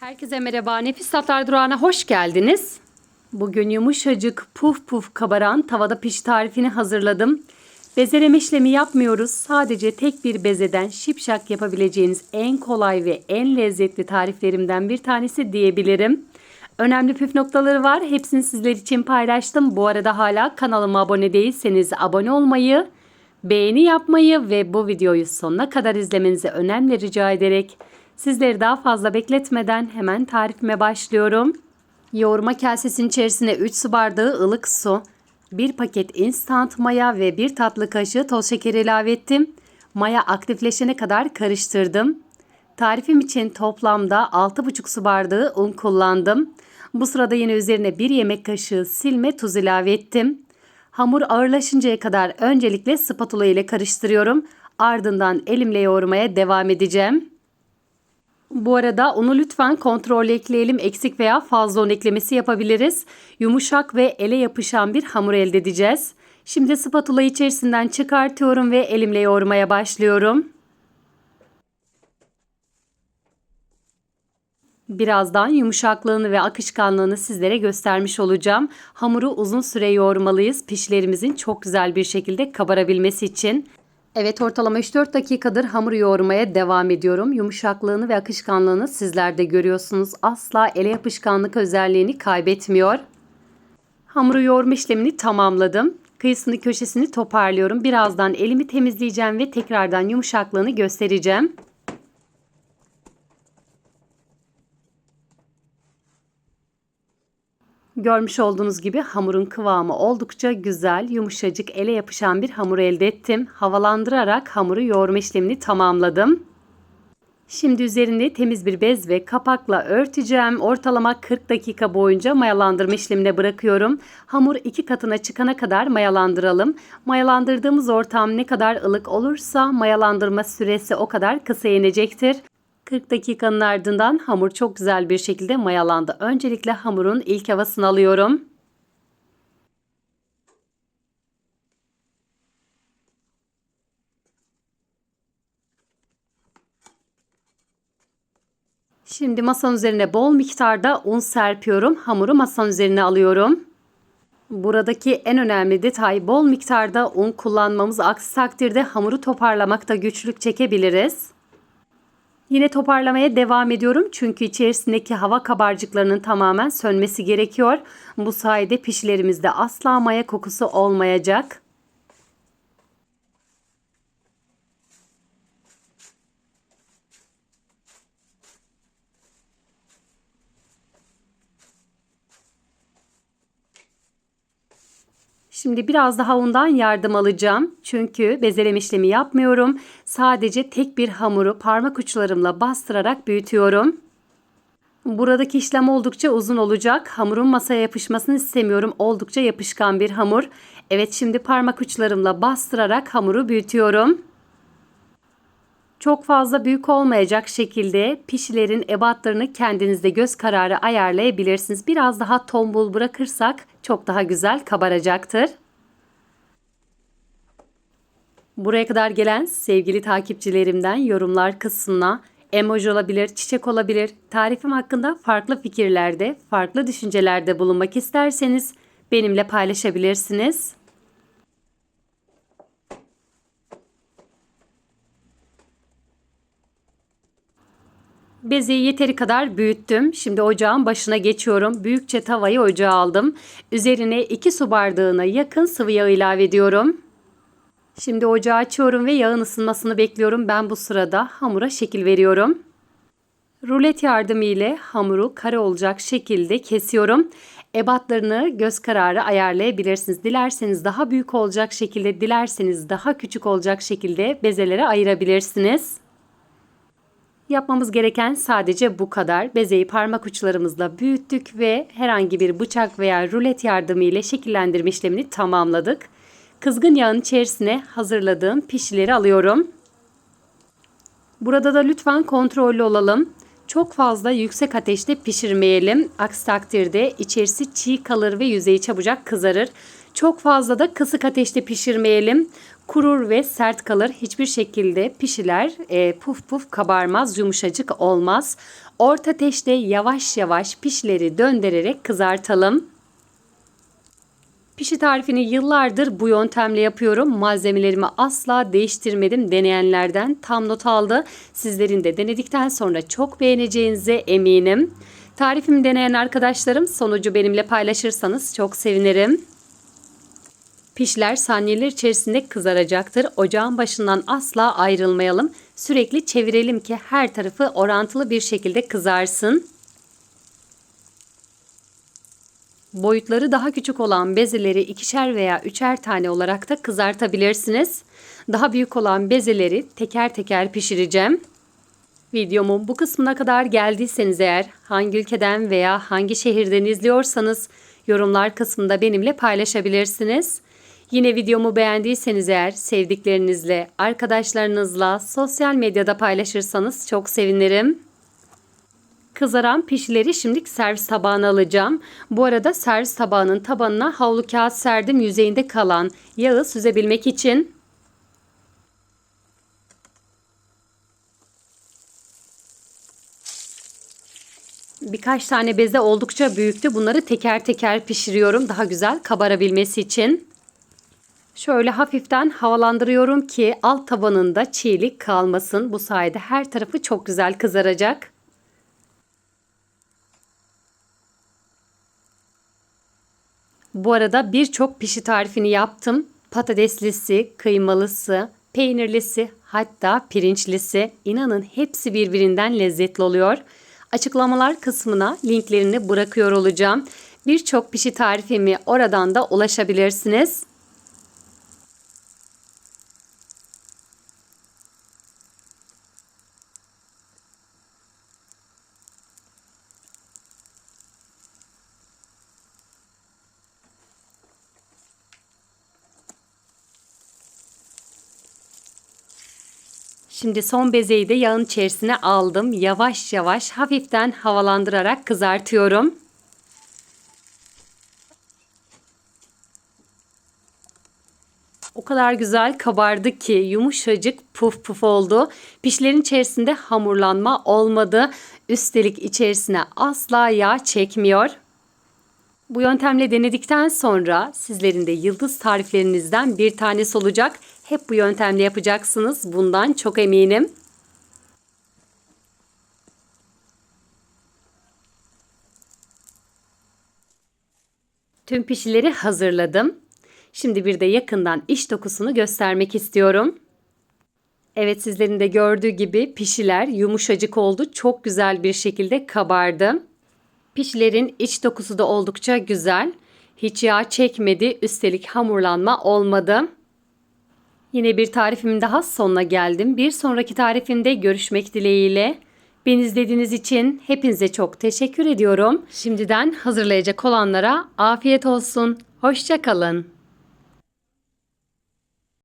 Herkese merhaba. Nefis Tatlar Durağı'na hoş geldiniz. Bugün yumuşacık, puf puf kabaran tavada piş tarifini hazırladım. Bezeleme işlemi yapmıyoruz. Sadece tek bir bezeden şipşak yapabileceğiniz en kolay ve en lezzetli tariflerimden bir tanesi diyebilirim. Önemli püf noktaları var. Hepsini sizler için paylaştım. Bu arada hala kanalıma abone değilseniz abone olmayı, beğeni yapmayı ve bu videoyu sonuna kadar izlemenizi önemli rica ederek sizleri daha fazla bekletmeden hemen tarifime başlıyorum. Yoğurma kasesinin içerisine 3 su bardağı ılık su, 1 paket instant maya ve 1 tatlı kaşığı toz şeker ilave ettim. Maya aktifleşene kadar karıştırdım. Tarifim için toplamda 6,5 su bardağı un kullandım. Bu sırada yine üzerine 1 yemek kaşığı silme tuz ilave ettim. Hamur ağırlaşıncaya kadar öncelikle spatula ile karıştırıyorum. Ardından elimle yoğurmaya devam edeceğim. Bu arada unu lütfen kontrollü ekleyelim. Eksik veya fazla un eklemesi yapabiliriz. Yumuşak ve ele yapışan bir hamur elde edeceğiz. Şimdi spatula içerisinden çıkartıyorum ve elimle yoğurmaya başlıyorum. Birazdan yumuşaklığını ve akışkanlığını sizlere göstermiş olacağım. Hamuru uzun süre yoğurmalıyız pişlerimizin çok güzel bir şekilde kabarabilmesi için. Evet ortalama 3-4 dakikadır hamur yoğurmaya devam ediyorum. Yumuşaklığını ve akışkanlığını sizler de görüyorsunuz. Asla ele yapışkanlık özelliğini kaybetmiyor. Hamuru yoğurma işlemini tamamladım. Kıyısını köşesini toparlıyorum. Birazdan elimi temizleyeceğim ve tekrardan yumuşaklığını göstereceğim. Görmüş olduğunuz gibi hamurun kıvamı oldukça güzel, yumuşacık, ele yapışan bir hamur elde ettim. Havalandırarak hamuru yoğurma işlemini tamamladım. Şimdi üzerinde temiz bir bez ve kapakla örteceğim. Ortalama 40 dakika boyunca mayalandırma işlemine bırakıyorum. Hamur iki katına çıkana kadar mayalandıralım. Mayalandırdığımız ortam ne kadar ılık olursa mayalandırma süresi o kadar kısa inecektir. 40 dakikanın ardından hamur çok güzel bir şekilde mayalandı. Öncelikle hamurun ilk havasını alıyorum. Şimdi masanın üzerine bol miktarda un serpiyorum. Hamuru masanın üzerine alıyorum. Buradaki en önemli detay bol miktarda un kullanmamız. Aksi takdirde hamuru toparlamakta güçlük çekebiliriz. Yine toparlamaya devam ediyorum çünkü içerisindeki hava kabarcıklarının tamamen sönmesi gerekiyor. Bu sayede pişilerimizde asla maya kokusu olmayacak. Şimdi biraz daha undan yardım alacağım. Çünkü bezeleme işlemi yapmıyorum. Sadece tek bir hamuru parmak uçlarımla bastırarak büyütüyorum. Buradaki işlem oldukça uzun olacak. Hamurun masaya yapışmasını istemiyorum. Oldukça yapışkan bir hamur. Evet şimdi parmak uçlarımla bastırarak hamuru büyütüyorum. Çok fazla büyük olmayacak şekilde pişilerin ebatlarını kendinizde göz kararı ayarlayabilirsiniz. Biraz daha tombul bırakırsak çok daha güzel kabaracaktır. Buraya kadar gelen sevgili takipçilerimden yorumlar kısmına emoji olabilir, çiçek olabilir, tarifim hakkında farklı fikirlerde, farklı düşüncelerde bulunmak isterseniz benimle paylaşabilirsiniz. Bezeyi yeteri kadar büyüttüm. Şimdi ocağın başına geçiyorum. Büyükçe tavayı ocağa aldım. Üzerine 2 su bardağına yakın sıvı yağ ilave ediyorum. Şimdi ocağı açıyorum ve yağın ısınmasını bekliyorum. Ben bu sırada hamura şekil veriyorum. Rulet yardımı ile hamuru kare olacak şekilde kesiyorum. Ebatlarını göz kararı ayarlayabilirsiniz. Dilerseniz daha büyük olacak şekilde, dilerseniz daha küçük olacak şekilde bezelere ayırabilirsiniz. Yapmamız gereken sadece bu kadar. Bezeyi parmak uçlarımızla büyüttük ve herhangi bir bıçak veya rulet yardımı ile şekillendirme işlemini tamamladık. Kızgın yağın içerisine hazırladığım pişileri alıyorum. Burada da lütfen kontrollü olalım. Çok fazla yüksek ateşte pişirmeyelim. Aksi takdirde içerisi çiğ kalır ve yüzeyi çabucak kızarır. Çok fazla da kısık ateşte pişirmeyelim. Kurur ve sert kalır. Hiçbir şekilde pişiler e, puf puf kabarmaz, yumuşacık olmaz. Orta ateşte yavaş yavaş pişleri döndürerek kızartalım. Pişi tarifini yıllardır bu yöntemle yapıyorum. Malzemelerimi asla değiştirmedim. Deneyenlerden tam not aldı. Sizlerin de denedikten sonra çok beğeneceğinize eminim. Tarifimi deneyen arkadaşlarım sonucu benimle paylaşırsanız çok sevinirim. Pişler saniyeler içerisinde kızaracaktır. Ocağın başından asla ayrılmayalım. Sürekli çevirelim ki her tarafı orantılı bir şekilde kızarsın. Boyutları daha küçük olan bezeleri ikişer veya üçer tane olarak da kızartabilirsiniz. Daha büyük olan bezeleri teker teker pişireceğim. Videomun bu kısmına kadar geldiyseniz eğer hangi ülkeden veya hangi şehirden izliyorsanız yorumlar kısmında benimle paylaşabilirsiniz. Yine videomu beğendiyseniz eğer sevdiklerinizle, arkadaşlarınızla sosyal medyada paylaşırsanız çok sevinirim. Kızaran pişileri şimdi servis tabağına alacağım. Bu arada servis tabağının tabanına havlu kağıt serdim yüzeyinde kalan yağı süzebilmek için. Birkaç tane beze oldukça büyüktü. Bunları teker teker pişiriyorum daha güzel kabarabilmesi için. Şöyle hafiften havalandırıyorum ki alt tabanında çiğlik kalmasın. Bu sayede her tarafı çok güzel kızaracak. Bu arada birçok pişi tarifini yaptım. Patateslisi, kıymalısı, peynirlisi, hatta pirinçlisi. İnanın hepsi birbirinden lezzetli oluyor. Açıklamalar kısmına linklerini bırakıyor olacağım. Birçok pişi tarifimi oradan da ulaşabilirsiniz. Şimdi son bezeyi de yağın içerisine aldım. Yavaş yavaş hafiften havalandırarak kızartıyorum. O kadar güzel kabardı ki yumuşacık puf puf oldu. Pişlerin içerisinde hamurlanma olmadı. Üstelik içerisine asla yağ çekmiyor. Bu yöntemle denedikten sonra sizlerin de yıldız tariflerinizden bir tanesi olacak. Hep bu yöntemle yapacaksınız. Bundan çok eminim. Tüm pişileri hazırladım. Şimdi bir de yakından iç dokusunu göstermek istiyorum. Evet sizlerin de gördüğü gibi pişiler yumuşacık oldu. Çok güzel bir şekilde kabardı. Pişlerin iç dokusu da oldukça güzel. Hiç yağ çekmedi. Üstelik hamurlanma olmadı. Yine bir tarifimin daha sonuna geldim. Bir sonraki tarifimde görüşmek dileğiyle. Beni izlediğiniz için hepinize çok teşekkür ediyorum. Şimdiden hazırlayacak olanlara afiyet olsun. Hoşçakalın.